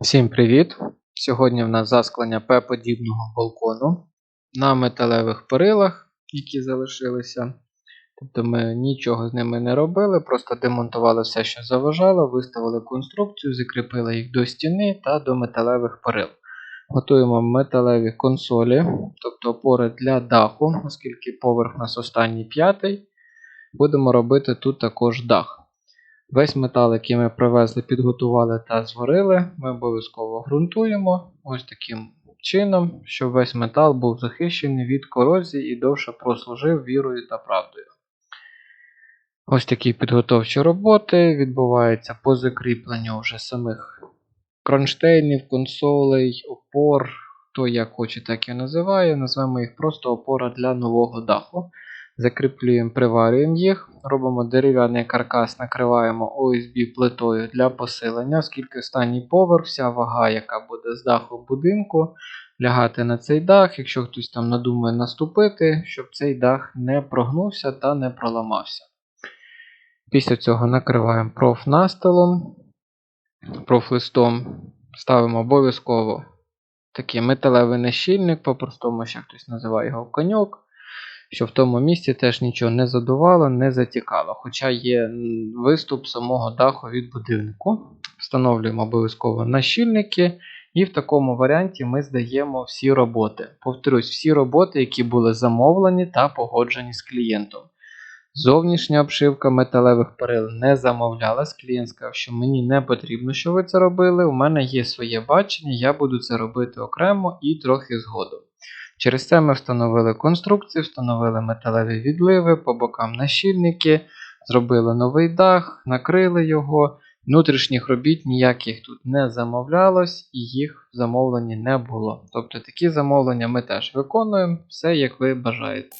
Всім привіт! Сьогодні в нас засклення П-подібного балкону на металевих перилах, які залишилися. Тобто ми нічого з ними не робили, просто демонтували все, що заважало, виставили конструкцію, закріпили їх до стіни та до металевих перил. Готуємо металеві консолі, тобто опори для даху, оскільки поверх у нас останній п'ятий. Будемо робити тут також дах. Весь метал, який ми привезли, підготували та зварили, ми обов'язково ґрунтуємо ось таким чином, щоб весь метал був захищений від корозії і довше прослужив вірою та правдою. Ось такі підготовчі роботи відбуваються по закріпленню вже самих кронштейнів, консолей, опор, хто як хоче, так і називає. Назвемо їх просто опора для нового даху. Закріплюємо, приварюємо їх, робимо дерев'яний каркас, накриваємо ОСБ плитою для посилення, оскільки останній поверх, вся вага, яка буде з даху будинку, лягати на цей дах, якщо хтось там надумає наступити, щоб цей дах не прогнувся та не проламався. Після цього накриваємо профнастилом, профлистом, ставимо обов'язково такий металевий нещільник, по-простому ще хтось називає його коньок що в тому місці теж нічого не задувало, не затікало. Хоча є виступ самого даху від будинку. Встановлюємо обов'язково нащільники, і в такому варіанті ми здаємо всі роботи. Повторюсь, всі роботи, які були замовлені та погоджені з клієнтом. Зовнішня обшивка металевих перил не замовлялась. Клієнт сказав, що мені не потрібно, щоб ви це робили. У мене є своє бачення, я буду це робити окремо і трохи згодом. Через це ми встановили конструкцію, встановили металеві відливи, по бокам нащільники, зробили новий дах, накрили його. Внутрішніх робіт ніяких тут не замовлялось і їх в замовленні не було. Тобто такі замовлення ми теж виконуємо, все як ви бажаєте.